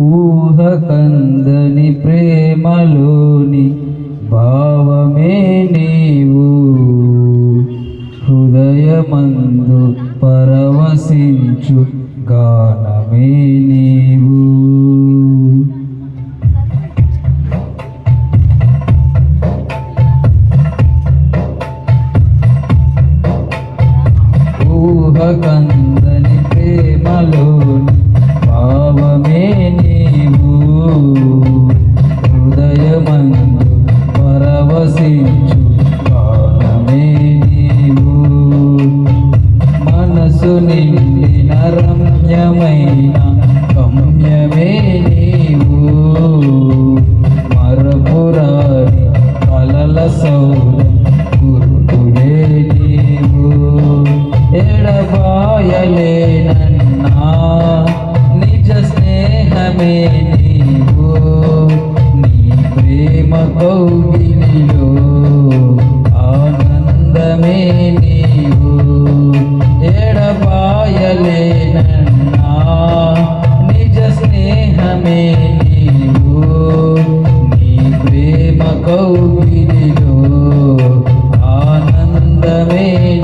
ఊహ కందని ప్రేమలోని భావమే నీవు. హృదయమందు పరవశించు గానమే రమ్యమైన గమ్యమే నీవు. మరపురాని కలల సౌర గురుడే నీవు. ఎడబాయలేనన్నా నిజ స్నేహమే నీవు. నీ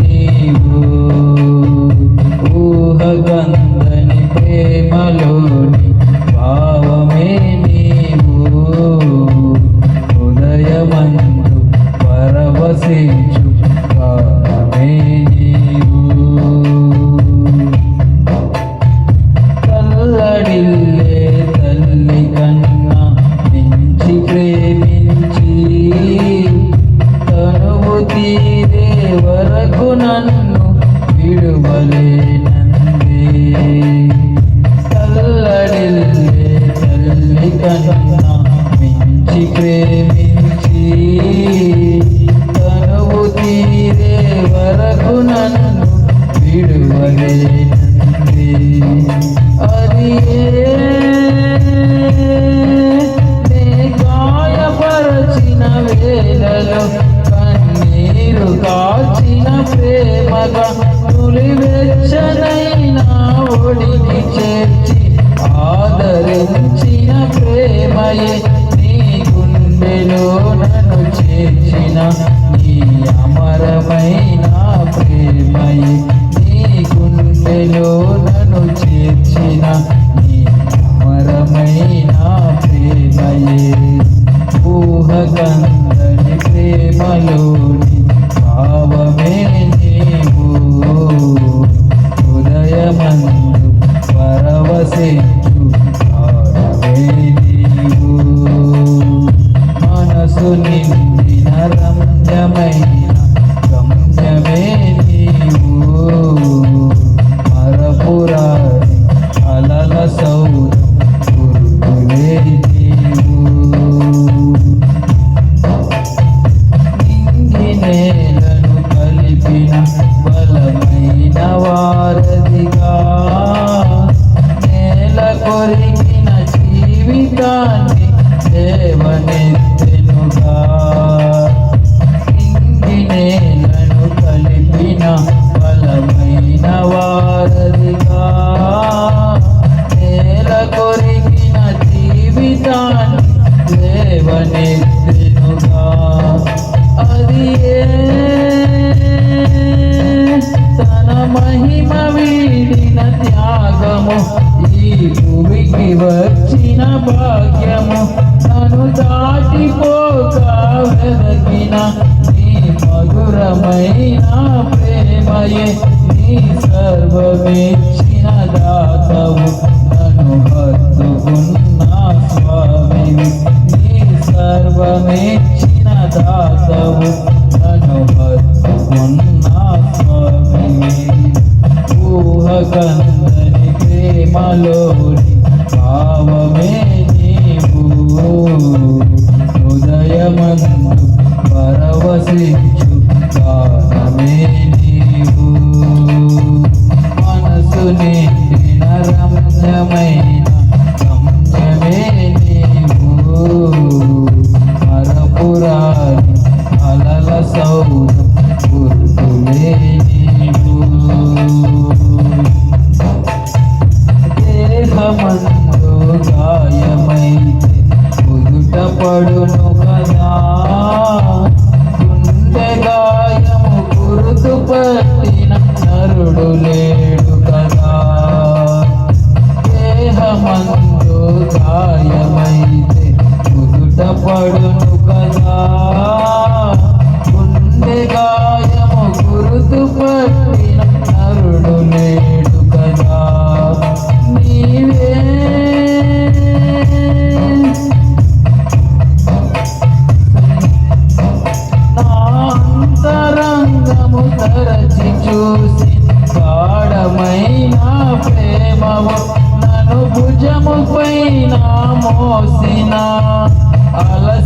నీవు ఊహగందని ప్రేమలోని భావమే నీవు. హృదయమందు పరవశించు భావమే నీవు. తల్లడిల్లే తల్లి కన్నా మించి ప్రేమించి తనువు తీ నన్ను విడువలేనంది. తల్లడిల్లే తల్లి కన్నా మించి ప్రేమ నన్ను చేర్చిన నీ అమరమైన ప్రేమయే నీ గుండెలో నన్ను చేర్చిన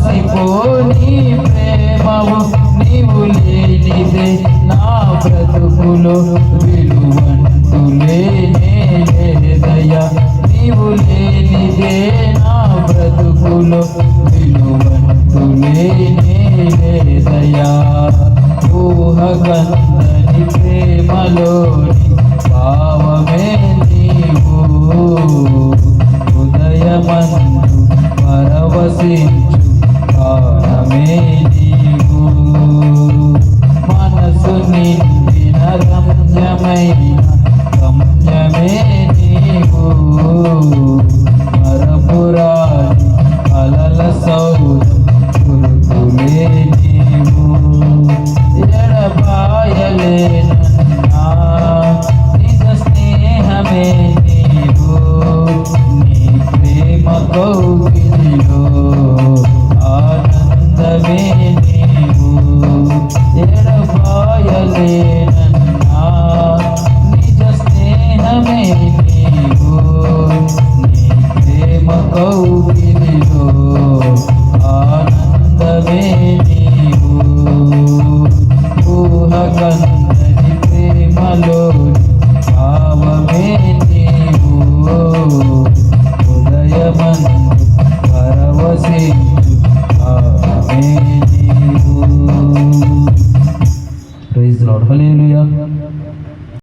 మోసిపోని ప్రేమవు నీవు లేనిదే నా బ్రతుకులో విలువంతు లేనే లేదయ్యా. నీవు లేనిదే నా బ్రతుకులో విలువంతు లేనే లేదయ్యా. ఊహగందని ప్రేమలోని భావమే నీవు. ఉదయమందు పరవసించు Amém.